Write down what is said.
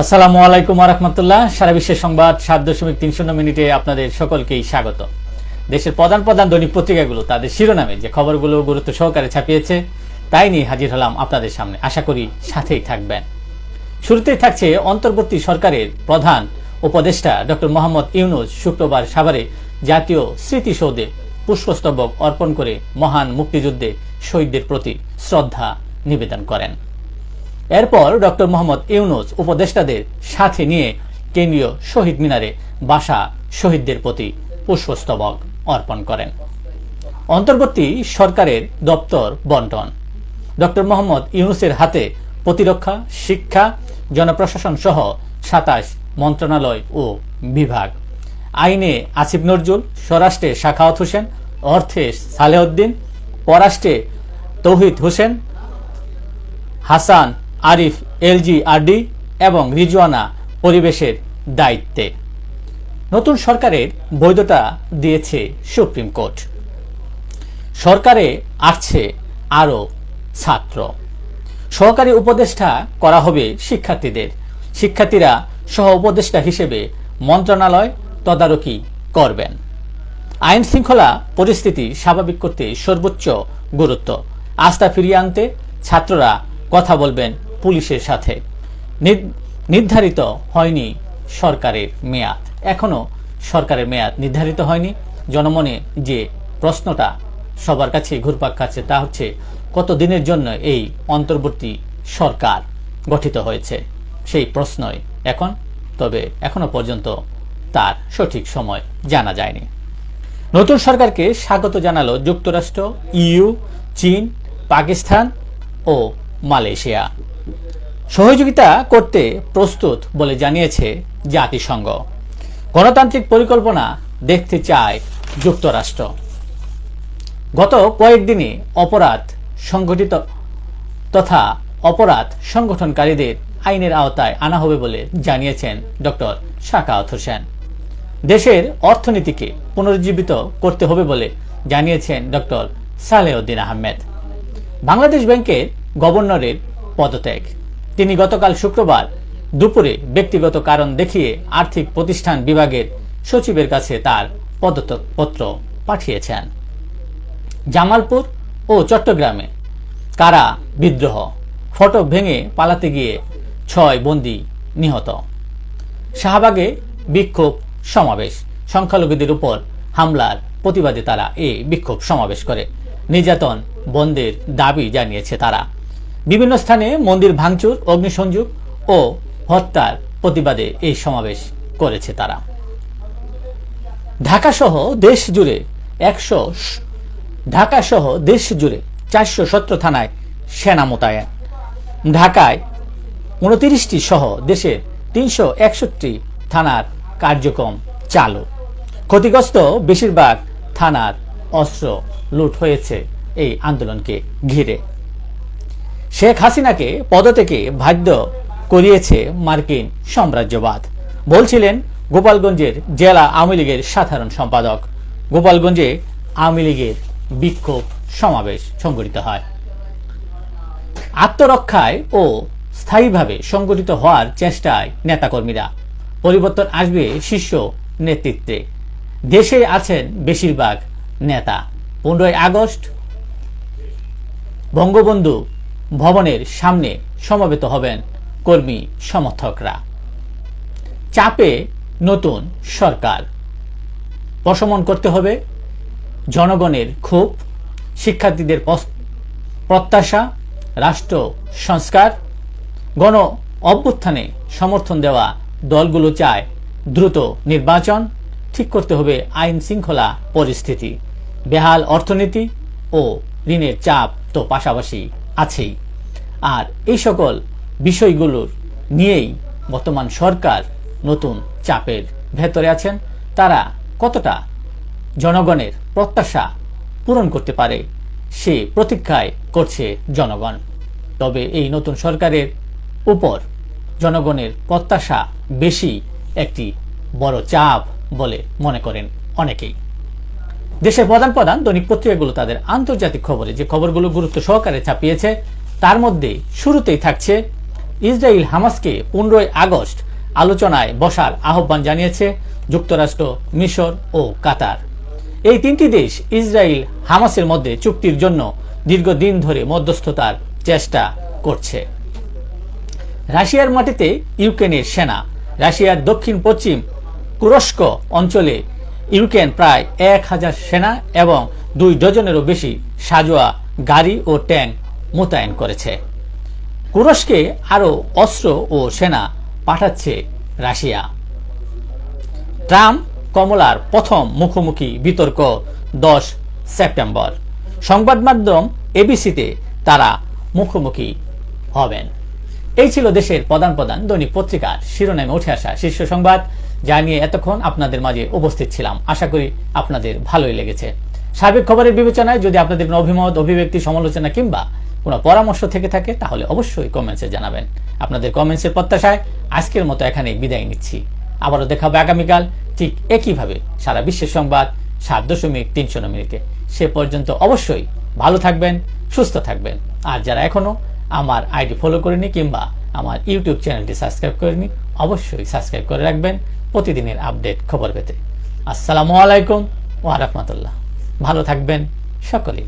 আসসালামু আলাইকুম রহমতুল্লাহ। সারা বিশ্বের সংবাদ সাত দশমিক তিন শূন্য মিনিটে আপনাদের সকলকেই স্বাগত। দেশের প্রধান প্রধান দৈনিক পত্রিকাগুলো তাদের শিরোনামে যে খবরগুলো গুরুত্ব সহকারে ছাপিয়েছে, তাই নিয়ে হাজির হলাম আপনাদের সামনে। আশা করি সাথেই থাকবেন। শুরুতেই থাকছে অন্তর্বর্তী সরকারের প্রধান উপদেষ্টা ডক্টর মোহাম্মদ ইউনুস শুক্রবার সাভারে জাতীয় স্মৃতিসৌধে পুষ্পস্তবক অর্পণ করে মহান মুক্তিযুদ্ধে শহীদদের প্রতি শ্রদ্ধা নিবেদন করেন। এরপর ডক্টর মোহাম্মদ ইউনুস উপদেষ্টাদের সাথে নিয়ে কেন্দ্রীয় শহীদ মিনারে বাসা শহীদদের প্রতি পুষ্পস্তবক অর্পণ করেন। অন্তর্বর্তী সরকারের দপ্তর বন্টন। ডক্টর মোহাম্মদ ইউনুসের হাতে প্রতিরক্ষা, শিক্ষা, জনপ্রশাসন সহ সাতাশ মন্ত্রণালয় ও বিভাগ। আইনে আসিফ নজরুল, স্বরাষ্ট্রে শাখাওয়াত হোসেন, অর্থে সালেউদ্দিন পররাষ্ট্রে তৌহিদ হোসেন, হাসান আরিফ, এলজি, আরডি এবং রিজওয়ানা পরিবেশের দায়িত্বে। নতুন সরকারের বৈধতা দিয়েছে সুপ্রিম কোর্ট। সরকারে আসছে আরও ছাত্র। সহকারী উপদেষ্টা করা হবে শিক্ষার্থীদের। শিক্ষার্থীরা সহ উপদেষ্টা হিসেবে মন্ত্রণালয় তদারকি করবেন। আইন শৃঙ্খলা পরিস্থিতি স্বাভাবিক করতে সর্বোচ্চ গুরুত্ব। আস্থা ফিরিয়ে আনতে ছাত্ররা কথা বলবেন পুলিশের সাথে। নির- নির্ধারিত হয়নি সরকারের মেয়াদ। এখনও সরকারের মেয়াদ নির্ধারিত হয়নি। জনমনে যে প্রশ্নটা সবার কাছে ঘুরপাক খাচ্ছে তা হচ্ছে কত দিনের জন্য এই অন্তর্বর্তী সরকার গঠিত হয়েছে? সেই প্রশ্নই এখন, তবে এখনও পর্যন্ত তার সঠিক সময় জানা যায়নি। নতুন সরকারকে স্বাগত জানালো যুক্তরাষ্ট্র, ইউ, চীন, পাকিস্তান ও মালয়েশিয়া। সহযোগিতা করতে প্রস্তুত বলে জানিয়েছে জাতিসংঘ। গণতান্ত্রিক পরিকল্পনা দেখতে চায় যুক্তরাষ্ট্র। গত কয়েকদিনে অপরাধ সংগঠিত তথা অপরাধ সংগঠনকারীদের আইনের আওতায় আনা হবে বলে জানিয়েছেন ডক্টর শাকাওয়াত হোসেন। দেশের অর্থনীতিকে পুনরুজ্জীবিত করতে হবে বলে জানিয়েছেন ডক্টর সালেউদ্দিন আহমেদ। বাংলাদেশ ব্যাংকের গভর্নরের পদত্যাগ। তিনি গতকাল শুক্রবার দুপুরে ব্যক্তিগত কারণ দেখিয়ে আর্থিক প্রতিষ্ঠান বিভাগের সচিবের কাছে তার পদত্যাগপত্র পাঠিয়েছেন। জামালপুর ও চট্টগ্রামে কারা বিদ্রোহ? ফটো ভেঙে পালাতে গিয়ে ছয় বন্দি নিহত। শাহবাগে বিক্ষোভ সমাবেশ। সংখ্যালঘুদের উপর হামলার প্রতিবাদে তারা এই বিক্ষোভ সমাবেশ করে। নির্যাতন বন্ধের দাবি জানিয়েছে তারা। বিভিন্ন স্থানে মন্দির ভাঙচুর, অগ্নিসংযোগ ও হত্যার প্রতিবাদে এই সমাবেশ করেছে তারা। ঢাকা সহ দেশ জুড়ে একশো ঢাকা সহ দেশ জুড়ে চারশো সতেরো থানায় সেনা মোতায়েন। ঢাকায় উনতিরিশটি সহ দেশের তিনশো একষট্টি থানার কার্যক্রম চালু। ক্ষতিগ্রস্ত বেশিরভাগ থানার অস্ত্র লুট হয়েছে এই আন্দোলনকে ঘিরে। শেখ হাসিনাকে পদত্যাগে বাধ্য করিয়েছে মার্কিন সাম্রাজ্যবাদ। বলছিলেন গোপালগঞ্জের জেলা আওয়ামী লীগের সাধারণ সম্পাদক। গোপালগঞ্জে আওয়ামী লীগের বিক্ষোভ সমাবেশ সংগঠিত হয়। আত্মরক্ষায় ও স্থায়ীভাবে সংগঠিত হওয়ার চেষ্টায় নেতাকর্মীরা। পরিবর্তন আসবে শীর্ষ নেতৃত্বে। দেশে আছেন বেশিরভাগ নেতা। পনেরোই আগস্ট বঙ্গবন্ধু ভবনের সামনে সমবেত হবেন কর্মী সমর্থকরা। চাপে নতুন সরকার। প্রশমন করতে হবে জনগণের ক্ষোভ, শিক্ষার্থীদের প্রত্যাশা, রাষ্ট্র সংস্কার, গণ অভ্যুত্থানে সমর্থন দেওয়া দলগুলো চায় দ্রুত নির্বাচন, ঠিক করতে হবে আইন শৃঙ্খলা পরিস্থিতি। বেহাল অর্থনীতি ও ঋণের চাপ তো পাশাপাশি। আছেই। আর এই সকল বিষয়গুলোর নিয়েই বর্তমান সরকার নতুন চাপের ভেতরে আছেন। তারা কতটা জনগণের প্রত্যাশা পূরণ করতে পারে সে প্রতীক্ষায় করছে জনগণ। তবে এই নতুন সরকারের উপর জনগণের প্রত্যাশা বেশি একটি বড় চাপ বলে মনে করেন অনেকেই। দেশের প্রধান প্রধান দৈনিক পত্রিকাগুলো তাদের আন্তর্জাতিক খবরে যে খবরগুলো গুরুত্ব সহকারে ছাপিয়েছে, তার মধ্যে শুরুতেই থাকছে, ইসরায়েল হামাসকে পনেরোই আগস্ট আলোচনায় বসার আহ্বান জানিয়েছে যুক্তরাষ্ট্র, মিশর ও কাতার। এই তিনটি দেশ ইসরায়েল হামাসের মধ্যে চুক্তির জন্য দীর্ঘদিন ধরে মধ্যস্থতার চেষ্টা করছে। রাশিয়ার মাটিতে ইউক্রেনের সেনা, রাশিয়ার দক্ষিণ পশ্চিম কুরস্ক অঞ্চলে ইউক্রেন প্রায় এক হাজার সেনা এবং দুই ডজনেরও বেশি সাজোয়া গাড়ি ও ট্যাঙ্ক মোতায়েন করেছে। কুরস্কে আরও অস্ত্র ও সেনা পাঠাচ্ছে রাশিয়া। ট্রাম্প কমলার প্রথম মুখোমুখি বিতর্ক দশ সেপ্টেম্বর। সংবাদ মাধ্যম এবিসিতে তারা মুখোমুখি হবেন। এই ছিল দেশের প্রধান প্রধান দৈনিক পত্রিকার শিরোনামে উঠে আসা শীর্ষ সংবাদ, যা নিয়ে এতক্ষণ আপনাদের মাঝে উপস্থিত ছিলাম। আশা করি আপনাদের ভালোই লেগেছে। সার্বিক খবরের বিবেচনায় যদি আপনাদের কোনো অভিমত, অভিব্যক্তি, সমালোচনা কিংবা কোনো পরামর্শ থেকে থাকে, তাহলে অবশ্যই কমেন্টসে জানাবেন। আপনাদের কমেন্টসের প্রত্যাশায় আজকের মতো এখানে বিদায় নিচ্ছি। আবারও দেখা হবে আগামীকাল ঠিক একইভাবে সারা বিশ্বের সংবাদ, সাত দশমিক তিনশো মিনিটে। সে পর্যন্ত অবশ্যই ভালো থাকবেন, সুস্থ থাকবেন। আর যারা এখনও আমার আইডি ফলো করে নিই কিংবা আমার ইউটিউব চ্যানেলটি সাবস্ক্রাইব করে নিই অবশ্যই সাবস্ক্রাইব করে রাখবেন প্রতিদিনের আপডেট খবর পেতে। আসসালামু আলাইকুম ওয়া রাহমাতুল্লাহ। ভালো থাকবেন সকলেই।